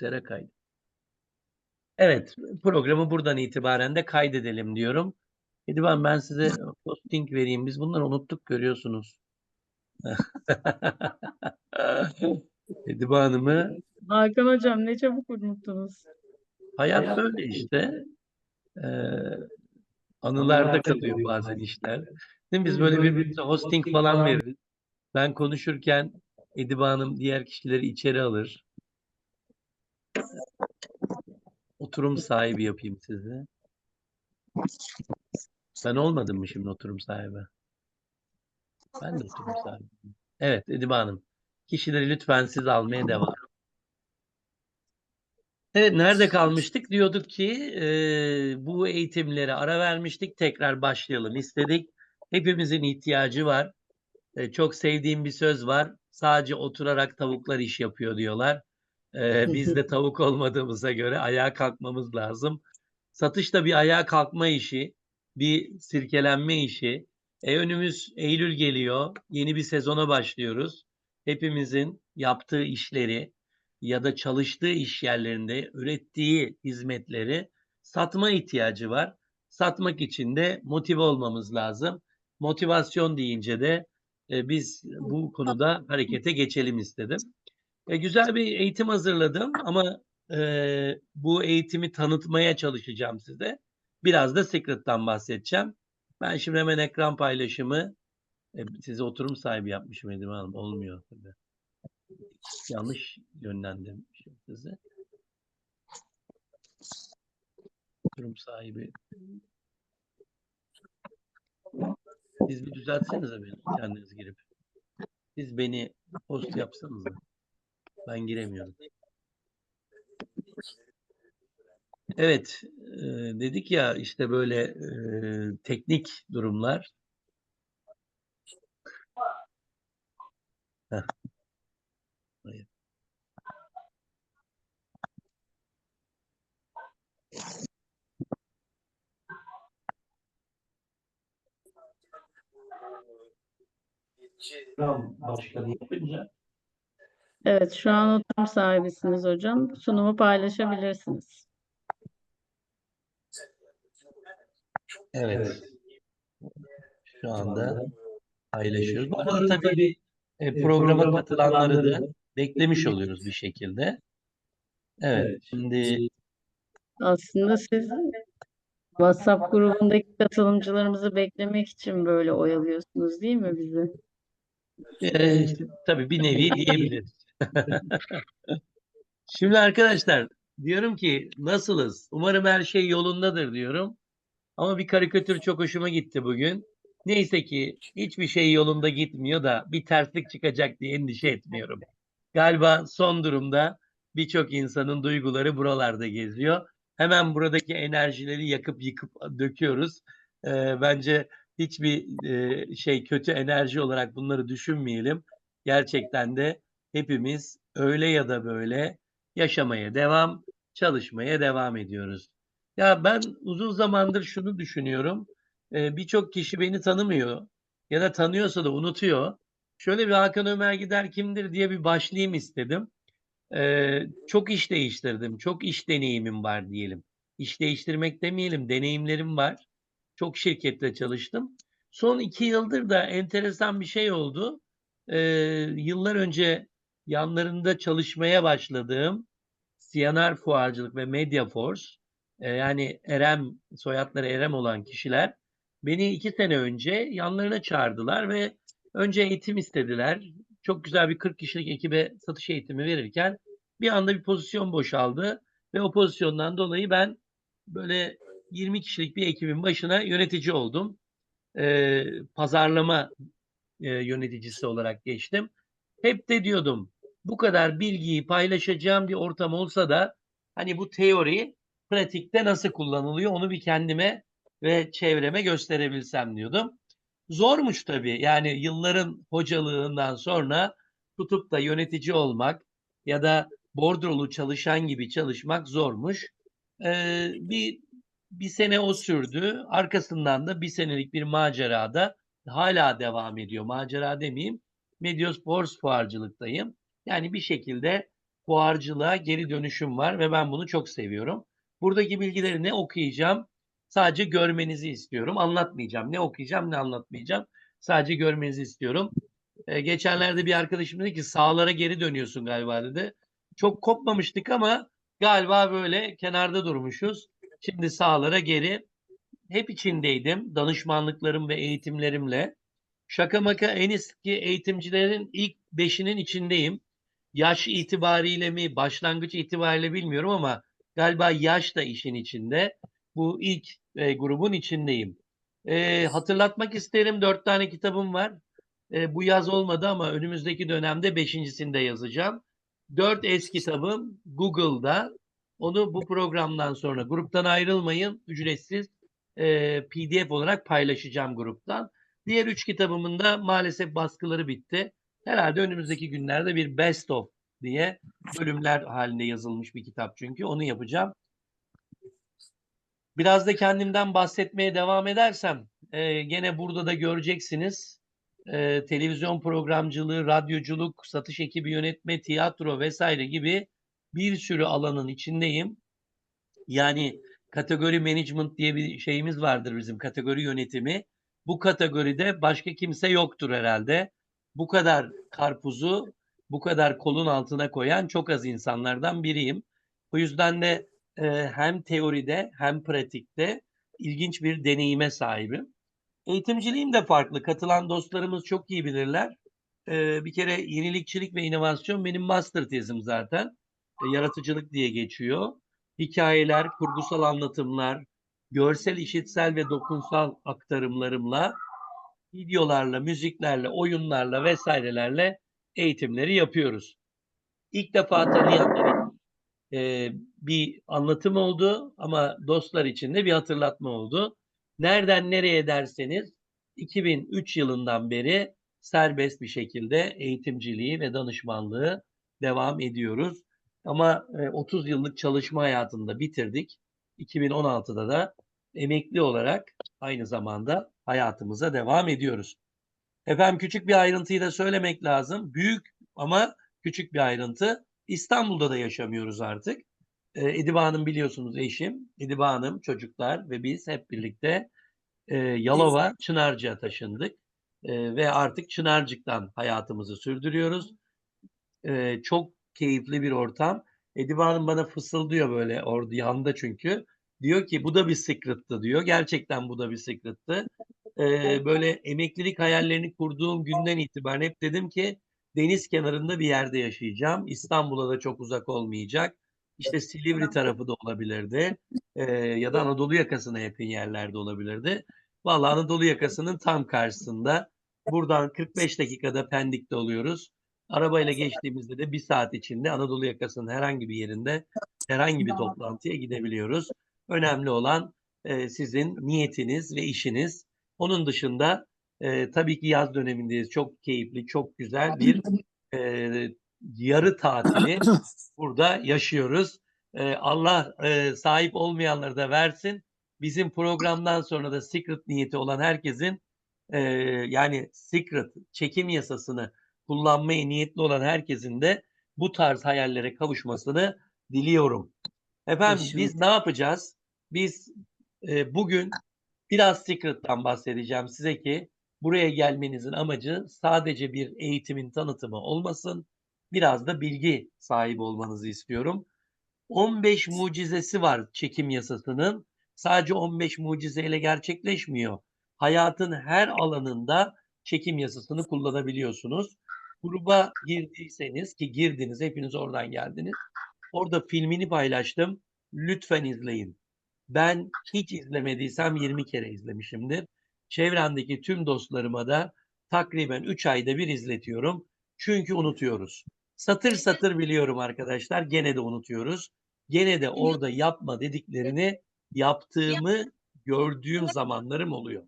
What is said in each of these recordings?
Tere kaydı. Evet, programı buradan itibaren de kaydedelim diyorum. Ediban ben size posting vereyim. Biz bunları unuttuk görüyorsunuz. Ediba Hanım'ı Hakan hocam ne çabuk unuttunuz. hayat böyle işte. Ee, anılarda kalıyor bazen işler. Değil mi? Biz böyle birbirimize hosting falan veririz. Ben konuşurken Ediba Hanım diğer kişileri içeri alır. Oturum sahibi yapayım sizi. Ben olmadım mı şimdi oturum sahibi? Ben de oturum sahibiyim. Evet Ediba Hanım. Kişileri lütfen siz almaya devam. Evet nerede kalmıştık? Diyorduk ki e, bu eğitimlere ara vermiştik. Tekrar başlayalım istedik. Hepimizin ihtiyacı var. E, çok sevdiğim bir söz var. Sadece oturarak tavuklar iş yapıyor diyorlar. E, biz de tavuk olmadığımıza göre ayağa kalkmamız lazım. Satış da bir ayağa kalkma işi, bir sirkelenme işi. E, önümüz Eylül geliyor. Yeni bir sezona başlıyoruz. Hepimizin yaptığı işleri ya da çalıştığı iş yerlerinde ürettiği hizmetleri satma ihtiyacı var. Satmak için de motive olmamız lazım. Motivasyon deyince de e, biz bu konuda harekete geçelim istedim. E, güzel bir eğitim hazırladım ama e, bu eğitimi tanıtmaya çalışacağım size. Biraz da Secret'tan bahsedeceğim. Ben şimdi hemen ekran paylaşımı e, size oturum sahibi yapmışım Edim Hanım. Olmuyor tabii. Yanlış yönlendirmişim sizi. Oturum sahibi. Siz bir düzeltsenize beni kendiniz girip. Siz beni host yapsanız Ben giremiyorum. Evet, e, dedik ya işte böyle e, teknik durumlar. Heh. Hayır. Program başkanı yapınca Evet şu an oturum sahibisiniz hocam. Sunumu paylaşabilirsiniz. Evet. Şu anda paylaşıyoruz. Bu arada tabii e, programa katılanları da beklemiş oluyoruz bir şekilde. Evet, şimdi Aslında siz WhatsApp grubundaki katılımcılarımızı beklemek için böyle oyalıyorsunuz değil mi bizi? e, tabii bir nevi diyebiliriz. Şimdi arkadaşlar diyorum ki nasılız? Umarım her şey yolundadır diyorum. Ama bir karikatür çok hoşuma gitti bugün. Neyse ki hiçbir şey yolunda gitmiyor da bir terslik çıkacak diye endişe etmiyorum. Galiba son durumda birçok insanın duyguları buralarda geziyor. Hemen buradaki enerjileri yakıp yıkıp döküyoruz. Ee, bence hiçbir e, şey kötü enerji olarak bunları düşünmeyelim. Gerçekten de hepimiz öyle ya da böyle yaşamaya devam, çalışmaya devam ediyoruz. Ya ben uzun zamandır şunu düşünüyorum. Ee, Birçok kişi beni tanımıyor ya da tanıyorsa da unutuyor. Şöyle bir Hakan Ömer Gider kimdir diye bir başlayayım istedim. Ee, çok iş değiştirdim. Çok iş deneyimim var diyelim. İş değiştirmek demeyelim, deneyimlerim var. Çok şirkette çalıştım. Son iki yıldır da enteresan bir şey oldu. Ee, yıllar önce yanlarında çalışmaya başladığım CNR Fuarcılık ve Mediaforce e, yani Erem, soyadları Erem olan kişiler beni iki sene önce yanlarına çağırdılar ve önce eğitim istediler. Çok güzel bir 40 kişilik ekibe satış eğitimi verirken bir anda bir pozisyon boşaldı ve o pozisyondan dolayı ben böyle 20 kişilik bir ekibin başına yönetici oldum. Ee, pazarlama e, yöneticisi olarak geçtim. Hep de diyordum bu kadar bilgiyi paylaşacağım bir ortam olsa da hani bu teori pratikte nasıl kullanılıyor onu bir kendime ve çevreme gösterebilsem diyordum. Zormuş tabii. Yani yılların hocalığından sonra tutup da yönetici olmak ya da bordrolu çalışan gibi çalışmak zormuş. Ee, bir bir sene o sürdü. Arkasından da bir senelik bir macerada hala devam ediyor. Macera demeyeyim. Mediospor fuarcılıktayım. Yani bir şekilde fuarcılığa geri dönüşüm var ve ben bunu çok seviyorum. Buradaki bilgileri ne okuyacağım? Sadece görmenizi istiyorum. Anlatmayacağım. Ne okuyacağım ne anlatmayacağım. Sadece görmenizi istiyorum. Ee, geçenlerde bir arkadaşım dedi ki sağlara geri dönüyorsun galiba dedi. Çok kopmamıştık ama galiba böyle kenarda durmuşuz. Şimdi sağlara geri. Hep içindeydim. Danışmanlıklarım ve eğitimlerimle. Şaka maka en eski eğitimcilerin ilk beşinin içindeyim. Yaş itibariyle mi, başlangıç itibariyle bilmiyorum ama galiba yaş da işin içinde. Bu ilk e, grubun içindeyim. E, hatırlatmak isterim dört tane kitabım var. E, bu yaz olmadı ama önümüzdeki dönemde beşincisinde yazacağım. Dört es kitabım Google'da. Onu bu programdan sonra gruptan ayrılmayın. Ücretsiz e, PDF olarak paylaşacağım gruptan. Diğer üç kitabımın da maalesef baskıları bitti. Herhalde önümüzdeki günlerde bir best of diye bölümler halinde yazılmış bir kitap çünkü onu yapacağım. Biraz da kendimden bahsetmeye devam edersem e, gene burada da göreceksiniz. E, televizyon programcılığı, radyoculuk, satış ekibi yönetme, tiyatro vesaire gibi bir sürü alanın içindeyim. Yani kategori management diye bir şeyimiz vardır bizim kategori yönetimi. Bu kategoride başka kimse yoktur herhalde. Bu kadar karpuzu bu kadar kolun altına koyan çok az insanlardan biriyim. O yüzden de e, hem teoride hem pratikte ilginç bir deneyime sahibim. Eğitimciliğim de farklı. Katılan dostlarımız çok iyi bilirler. E, bir kere yenilikçilik ve inovasyon benim master tezim zaten. E, yaratıcılık diye geçiyor. Hikayeler, kurgusal anlatımlar, görsel, işitsel ve dokunsal aktarımlarımla, videolarla, müziklerle, oyunlarla vesairelerle eğitimleri yapıyoruz. İlk defa tanıyanlar e, bir anlatım oldu ama dostlar için de bir hatırlatma oldu. Nereden nereye derseniz 2003 yılından beri serbest bir şekilde eğitimciliği ve danışmanlığı devam ediyoruz. Ama e, 30 yıllık çalışma hayatında bitirdik. 2016'da da emekli olarak aynı zamanda hayatımıza devam ediyoruz. Efendim küçük bir ayrıntıyı da söylemek lazım. Büyük ama küçük bir ayrıntı. İstanbul'da da yaşamıyoruz artık. E, Ediba Hanım biliyorsunuz eşim. Ediba Hanım, çocuklar ve biz hep birlikte e, Yalova, Çınarcık'a taşındık. E, ve artık Çınarcık'tan hayatımızı sürdürüyoruz. E, çok keyifli bir ortam. Ediba Hanım bana fısıldıyor böyle orada yanında çünkü. Diyor ki bu da bir secret'tı diyor. Gerçekten bu da bir secret'tı. Ee, böyle emeklilik hayallerini kurduğum günden itibaren hep dedim ki deniz kenarında bir yerde yaşayacağım. İstanbul'a da çok uzak olmayacak. İşte Silivri tarafı da olabilirdi. Ee, ya da Anadolu yakasına yakın yerlerde olabilirdi. Vallahi Anadolu yakasının tam karşısında. Buradan 45 dakikada Pendik'te oluyoruz. Arabayla geçtiğimizde de bir saat içinde Anadolu yakasının herhangi bir yerinde herhangi bir toplantıya gidebiliyoruz. Önemli olan e, sizin niyetiniz ve işiniz. Onun dışında e, tabii ki yaz dönemindeyiz. Çok keyifli, çok güzel bir e, yarı tatili burada yaşıyoruz. E, Allah e, sahip olmayanları da versin. Bizim programdan sonra da secret niyeti olan herkesin e, yani secret çekim yasasını kullanmaya niyetli olan herkesin de bu tarz hayallere kavuşmasını diliyorum. Efendim biz ne yapacağız? Biz e, bugün biraz Secret'tan bahsedeceğim size ki buraya gelmenizin amacı sadece bir eğitimin tanıtımı olmasın. Biraz da bilgi sahibi olmanızı istiyorum. 15 mucizesi var çekim yasasının. Sadece 15 mucizeyle gerçekleşmiyor. Hayatın her alanında çekim yasasını kullanabiliyorsunuz. Gruba girdiyseniz ki girdiniz hepiniz oradan geldiniz. Orada filmini paylaştım. Lütfen izleyin. Ben hiç izlemediysem 20 kere izlemişimdir. Çevremdeki tüm dostlarıma da takriben 3 ayda bir izletiyorum. Çünkü unutuyoruz. Satır satır biliyorum arkadaşlar. Gene de unutuyoruz. Gene de orada yapma dediklerini yaptığımı gördüğüm zamanlarım oluyor.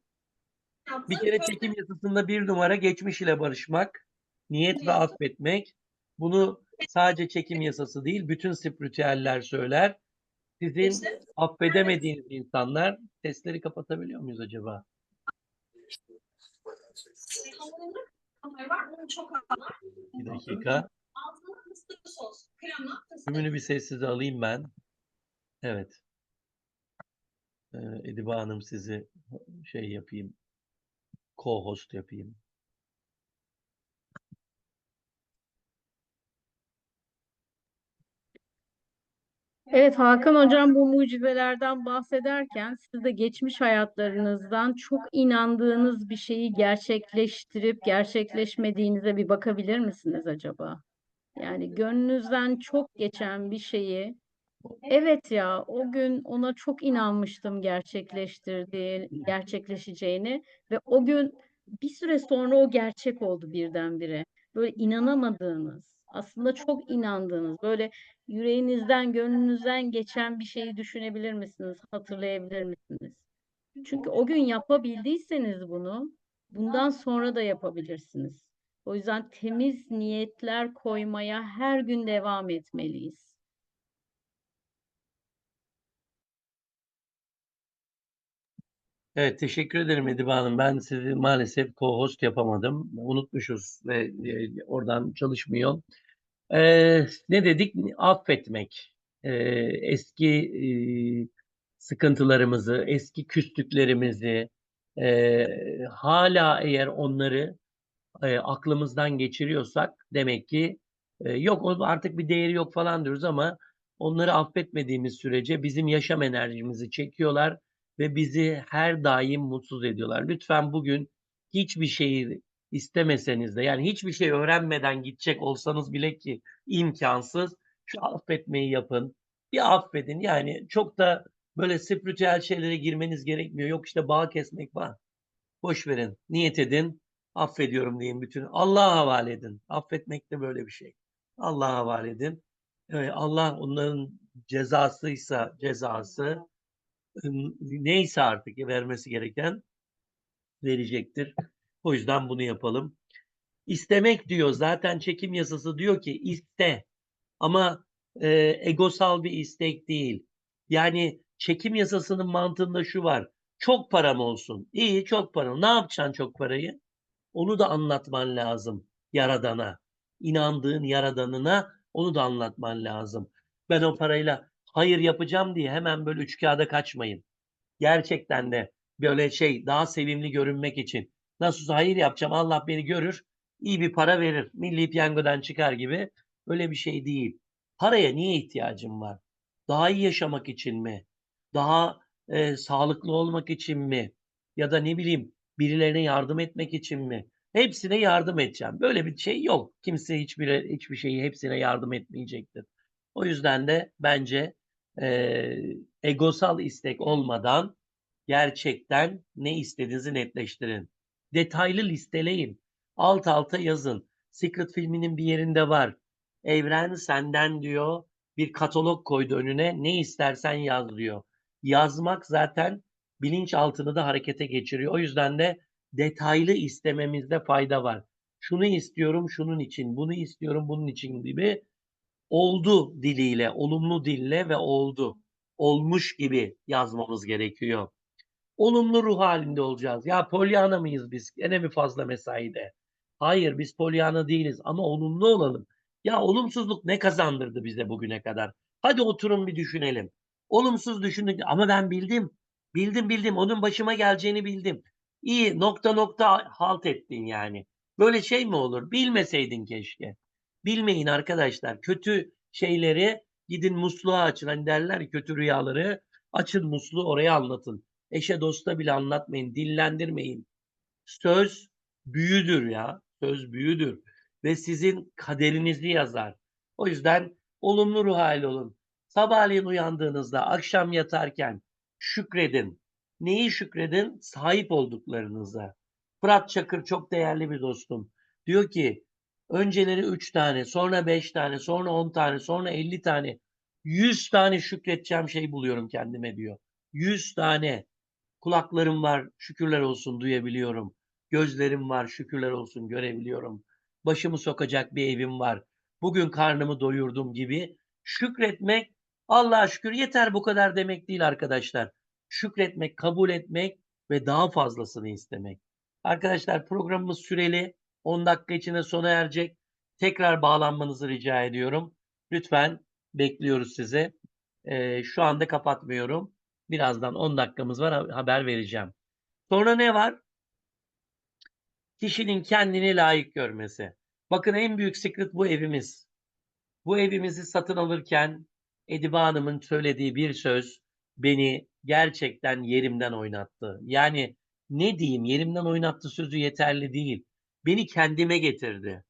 Bir kere çekim yasasında bir numara geçmiş ile barışmak, niyet ve affetmek. Bunu sadece çekim yasası değil, bütün spiritüeller söyler. Sizin affedemediğiniz insanlar, sesleri kapatabiliyor muyuz acaba? Bir dakika. Tümünü bir sessize alayım ben. Evet. Ee, Ediba Hanım sizi şey yapayım. Co-host yapayım. Evet Hakan Hocam bu mucizelerden bahsederken siz de geçmiş hayatlarınızdan çok inandığınız bir şeyi gerçekleştirip gerçekleşmediğinize bir bakabilir misiniz acaba? Yani gönlünüzden çok geçen bir şeyi evet ya o gün ona çok inanmıştım gerçekleştirdiği, gerçekleşeceğini ve o gün bir süre sonra o gerçek oldu birdenbire. Böyle inanamadığınız, aslında çok inandığınız, böyle yüreğinizden, gönlünüzden geçen bir şeyi düşünebilir misiniz? Hatırlayabilir misiniz? Çünkü o gün yapabildiyseniz bunu, bundan sonra da yapabilirsiniz. O yüzden temiz niyetler koymaya her gün devam etmeliyiz. Evet, teşekkür ederim Ediba Hanım. Ben sizi maalesef co-host yapamadım. Unutmuşuz ve e, oradan çalışmıyor. Ee, ne dedik? Affetmek. Ee, eski e, sıkıntılarımızı, eski küslüklerimizi, e, hala eğer onları e, aklımızdan geçiriyorsak demek ki e, yok artık bir değeri yok falan diyoruz ama onları affetmediğimiz sürece bizim yaşam enerjimizi çekiyorlar ve bizi her daim mutsuz ediyorlar. Lütfen bugün hiçbir şeyi istemeseniz de yani hiçbir şey öğrenmeden gidecek olsanız bile ki imkansız şu affetmeyi yapın. Bir affedin yani çok da böyle spiritüel şeylere girmeniz gerekmiyor. Yok işte bağ kesmek var. Boş verin. Niyet edin. Affediyorum deyin bütün. Allah'a havale edin. Affetmek de böyle bir şey. Allah'a havale edin. Allah onların cezasıysa cezası neyse artık vermesi gereken verecektir. O yüzden bunu yapalım. İstemek diyor. Zaten çekim yasası diyor ki iste. Ama e, egosal bir istek değil. Yani çekim yasasının mantığında şu var. Çok param olsun. İyi çok param. Ne yapacaksın çok parayı? Onu da anlatman lazım Yaradan'a. İnandığın Yaradan'ına onu da anlatman lazım. Ben o parayla hayır yapacağım diye hemen böyle üç kağıda kaçmayın. Gerçekten de böyle şey daha sevimli görünmek için. Nasılsa hayır yapacağım Allah beni görür. iyi bir para verir. Milli piyangodan çıkar gibi. Öyle bir şey değil. Paraya niye ihtiyacım var? Daha iyi yaşamak için mi? Daha e, sağlıklı olmak için mi? Ya da ne bileyim birilerine yardım etmek için mi? Hepsine yardım edeceğim. Böyle bir şey yok. Kimse hiçbir hiçbir şeyi hepsine yardım etmeyecektir. O yüzden de bence e, egosal istek olmadan gerçekten ne istediğinizi netleştirin. Detaylı listeleyin. Alt alta yazın. Secret filminin bir yerinde var. Evren senden diyor bir katalog koydu önüne. Ne istersen yaz diyor. Yazmak zaten bilinçaltını da harekete geçiriyor. O yüzden de detaylı istememizde fayda var. Şunu istiyorum şunun için, bunu istiyorum bunun için gibi oldu diliyle, olumlu dille ve oldu. Olmuş gibi yazmamız gerekiyor. Olumlu ruh halinde olacağız. Ya Pollyanna mıyız biz? Gene mi fazla mesaide? Hayır biz Pollyanna değiliz ama olumlu olalım. Ya olumsuzluk ne kazandırdı bize bugüne kadar? Hadi oturun bir düşünelim. Olumsuz düşündük ama ben bildim. Bildim bildim. Onun başıma geleceğini bildim. İyi nokta nokta halt ettin yani. Böyle şey mi olur? Bilmeseydin keşke. Bilmeyin arkadaşlar. Kötü şeyleri gidin musluğa açın. Hani derler kötü rüyaları açın musluğu oraya anlatın. Eşe dosta bile anlatmayın. Dillendirmeyin. Söz büyüdür ya. Söz büyüdür. Ve sizin kaderinizi yazar. O yüzden olumlu ruh hali olun. Sabahleyin uyandığınızda, akşam yatarken şükredin. Neyi şükredin? Sahip olduklarınıza. Fırat Çakır çok değerli bir dostum. Diyor ki önceleri 3 tane, sonra 5 tane, sonra 10 tane, sonra 50 tane, 100 tane şükredeceğim şey buluyorum kendime diyor. 100 tane. Kulaklarım var, şükürler olsun duyabiliyorum. Gözlerim var, şükürler olsun görebiliyorum. Başımı sokacak bir evim var. Bugün karnımı doyurdum gibi. Şükretmek, Allah'a şükür yeter bu kadar demek değil arkadaşlar. Şükretmek, kabul etmek ve daha fazlasını istemek. Arkadaşlar programımız süreli. 10 dakika içinde sona erecek. tekrar bağlanmanızı rica ediyorum. Lütfen bekliyoruz sizi. Ee, şu anda kapatmıyorum. Birazdan 10 dakikamız var ha- haber vereceğim. Sonra ne var? Kişinin kendini layık görmesi. Bakın en büyük secret bu evimiz. Bu evimizi satın alırken Ediba Hanım'ın söylediği bir söz beni gerçekten yerimden oynattı. Yani ne diyeyim yerimden oynattı sözü yeterli değil. Beni kendime getirdi.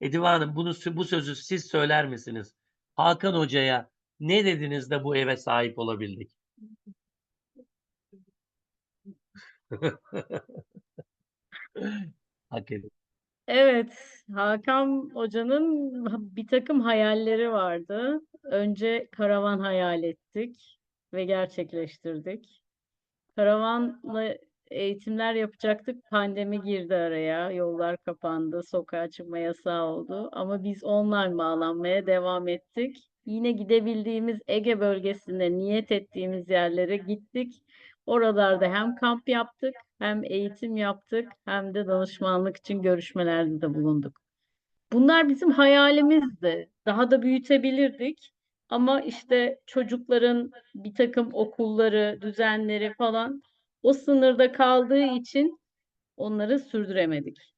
Ediba Hanım bunu, bu sözü siz söyler misiniz? Hakan Hoca'ya ne dediniz de bu eve sahip olabildik? Hak. Evet, Hakan Hoca'nın bir takım hayalleri vardı. Önce karavan hayal ettik ve gerçekleştirdik. Karavanla eğitimler yapacaktık. Pandemi girdi araya. Yollar kapandı. Sokağa çıkma yasağı oldu. Ama biz online bağlanmaya devam ettik. Yine gidebildiğimiz Ege bölgesinde niyet ettiğimiz yerlere gittik. Oralarda hem kamp yaptık, hem eğitim yaptık, hem de danışmanlık için görüşmelerde de bulunduk. Bunlar bizim hayalimizdi. Daha da büyütebilirdik. Ama işte çocukların bir takım okulları, düzenleri falan o sınırda kaldığı için onları sürdüremedik.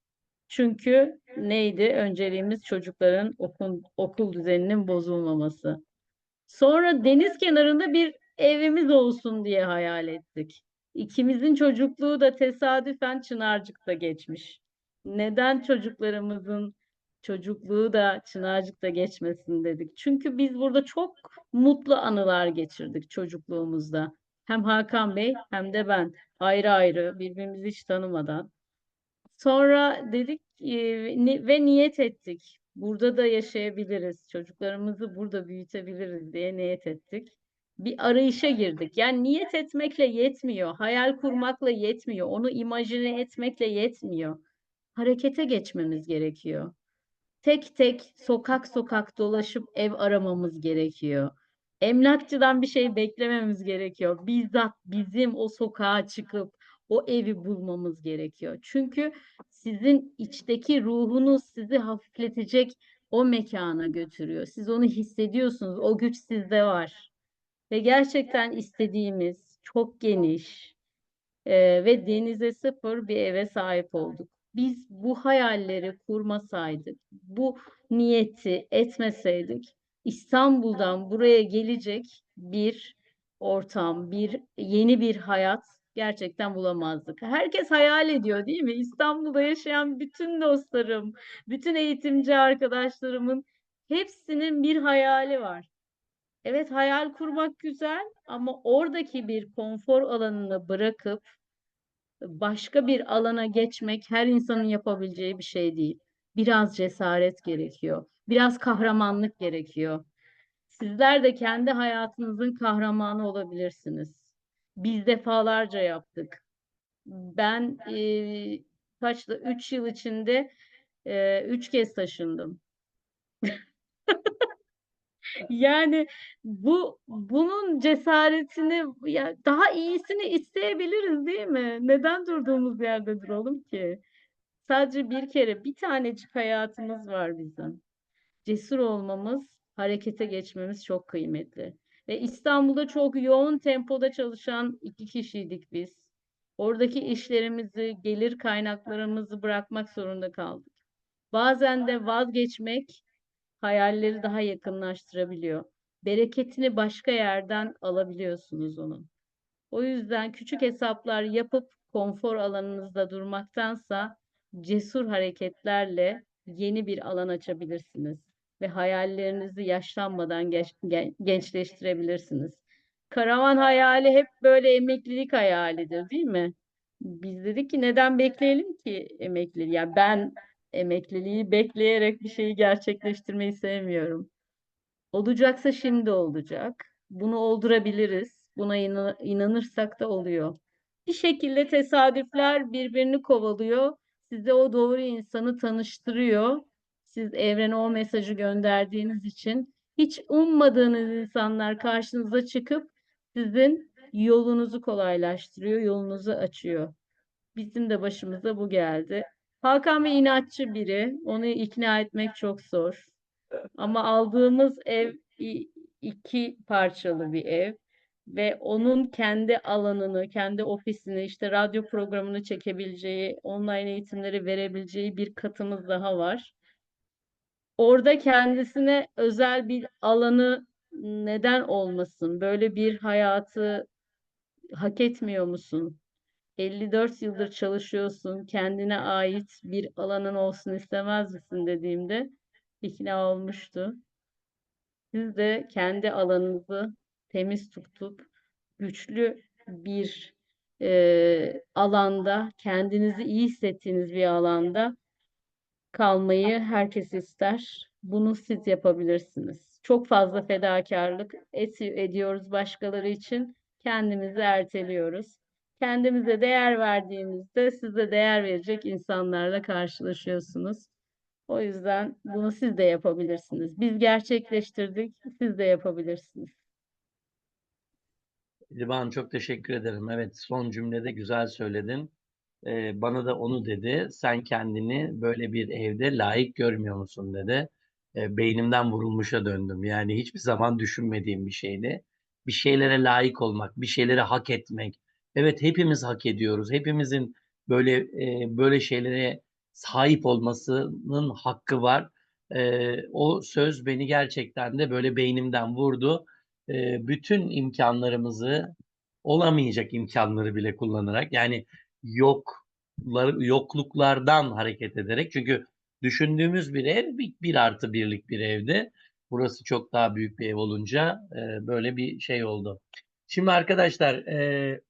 Çünkü neydi? Önceliğimiz çocukların okul, okul düzeninin bozulmaması. Sonra deniz kenarında bir evimiz olsun diye hayal ettik. İkimizin çocukluğu da tesadüfen Çınarcık'ta geçmiş. Neden çocuklarımızın çocukluğu da Çınarcık'ta geçmesin dedik. Çünkü biz burada çok mutlu anılar geçirdik çocukluğumuzda. Hem Hakan Bey hem de ben ayrı ayrı birbirimizi hiç tanımadan. Sonra dedik ve niyet ettik. Burada da yaşayabiliriz. Çocuklarımızı burada büyütebiliriz diye niyet ettik. Bir arayışa girdik. Yani niyet etmekle yetmiyor. Hayal kurmakla yetmiyor. Onu imajine etmekle yetmiyor. Harekete geçmemiz gerekiyor. Tek tek sokak sokak dolaşıp ev aramamız gerekiyor. Emlakçıdan bir şey beklememiz gerekiyor. Bizzat bizim o sokağa çıkıp o evi bulmamız gerekiyor. Çünkü sizin içteki ruhunuz sizi hafifletecek o mekana götürüyor. Siz onu hissediyorsunuz. O güç sizde var. Ve gerçekten istediğimiz çok geniş e, ve denize sıfır bir eve sahip olduk. Biz bu hayalleri kurmasaydık, bu niyeti etmeseydik, İstanbul'dan buraya gelecek bir ortam, bir yeni bir hayat gerçekten bulamazdık. Herkes hayal ediyor değil mi? İstanbul'da yaşayan bütün dostlarım, bütün eğitimci arkadaşlarımın hepsinin bir hayali var. Evet hayal kurmak güzel ama oradaki bir konfor alanını bırakıp başka bir alana geçmek her insanın yapabileceği bir şey değil. Biraz cesaret gerekiyor. Biraz kahramanlık gerekiyor. Sizler de kendi hayatınızın kahramanı olabilirsiniz. Biz defalarca yaptık. Ben eee kaçta 3 yıl içinde 3 kez taşındım. Yani bu bunun cesaretini ya daha iyisini isteyebiliriz değil mi? Neden durduğumuz yerde duralım ki? Sadece bir kere bir tanecik hayatımız var bizim. Cesur olmamız, harekete geçmemiz çok kıymetli. Ve İstanbul'da çok yoğun tempoda çalışan iki kişiydik biz. Oradaki işlerimizi, gelir kaynaklarımızı bırakmak zorunda kaldık. Bazen de vazgeçmek hayalleri daha yakınlaştırabiliyor. Bereketini başka yerden alabiliyorsunuz onun. O yüzden küçük hesaplar yapıp konfor alanınızda durmaktansa cesur hareketlerle yeni bir alan açabilirsiniz ve hayallerinizi yaşlanmadan geç- gen- gençleştirebilirsiniz. Karavan hayali hep böyle emeklilik hayalidir, değil mi? Biz dedik ki neden bekleyelim ki emekliliği? Yani ben emekliliği bekleyerek bir şeyi gerçekleştirmeyi sevmiyorum. Olacaksa şimdi olacak. Bunu oldurabiliriz. Buna inan- inanırsak da oluyor. Bir şekilde tesadüfler birbirini kovalıyor. Size o doğru insanı tanıştırıyor. Siz evrene o mesajı gönderdiğiniz için hiç ummadığınız insanlar karşınıza çıkıp sizin yolunuzu kolaylaştırıyor, yolunuzu açıyor. Bizim de başımıza bu geldi. Hakan Bey inatçı biri. Onu ikna etmek çok zor. Ama aldığımız ev iki parçalı bir ev ve onun kendi alanını, kendi ofisini, işte radyo programını çekebileceği, online eğitimleri verebileceği bir katımız daha var. Orada kendisine özel bir alanı neden olmasın? Böyle bir hayatı hak etmiyor musun? 54 yıldır çalışıyorsun, kendine ait bir alanın olsun istemez misin dediğimde ikna olmuştu. Siz de kendi alanınızı temiz tutup güçlü bir eee, alanda, kendinizi iyi hissettiğiniz bir alanda kalmayı herkes ister. Bunu siz yapabilirsiniz. Çok fazla fedakarlık et- ediyoruz başkaları için. Kendimizi erteliyoruz. Kendimize değer verdiğimizde siz de değer verecek insanlarla karşılaşıyorsunuz. O yüzden bunu siz de yapabilirsiniz. Biz gerçekleştirdik, siz de yapabilirsiniz. Liban çok teşekkür ederim. Evet son cümlede güzel söyledin. Ee, bana da onu dedi. Sen kendini böyle bir evde layık görmüyor musun dedi. Ee, beynimden vurulmuşa döndüm. Yani hiçbir zaman düşünmediğim bir şeydi. Bir şeylere layık olmak, bir şeyleri hak etmek. Evet hepimiz hak ediyoruz. Hepimizin böyle e, böyle şeylere sahip olmasının hakkı var. Ee, o söz beni gerçekten de böyle beynimden vurdu. Ee, bütün imkanlarımızı olamayacak imkanları bile kullanarak yani yoklar, yokluklardan hareket ederek çünkü düşündüğümüz bir ev bir, bir artı birlik bir evdi. Burası çok daha büyük bir ev olunca e, böyle bir şey oldu. Şimdi arkadaşlar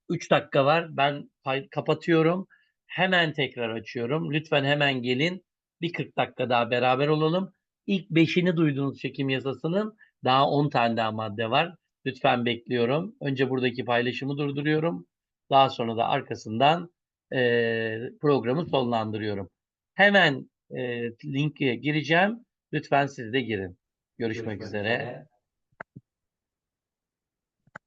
3 dakika var. Ben kapatıyorum. Hemen tekrar açıyorum. Lütfen hemen gelin. Bir 40 dakika daha beraber olalım. İlk beşini duyduğunuz çekim yasasının daha 10 tane daha madde var. Lütfen bekliyorum. Önce buradaki paylaşımı durduruyorum. Daha sonra da arkasından eee, programı sonlandırıyorum. Hemen eee linke gireceğim. Lütfen siz de girin. Görüşmek üzere.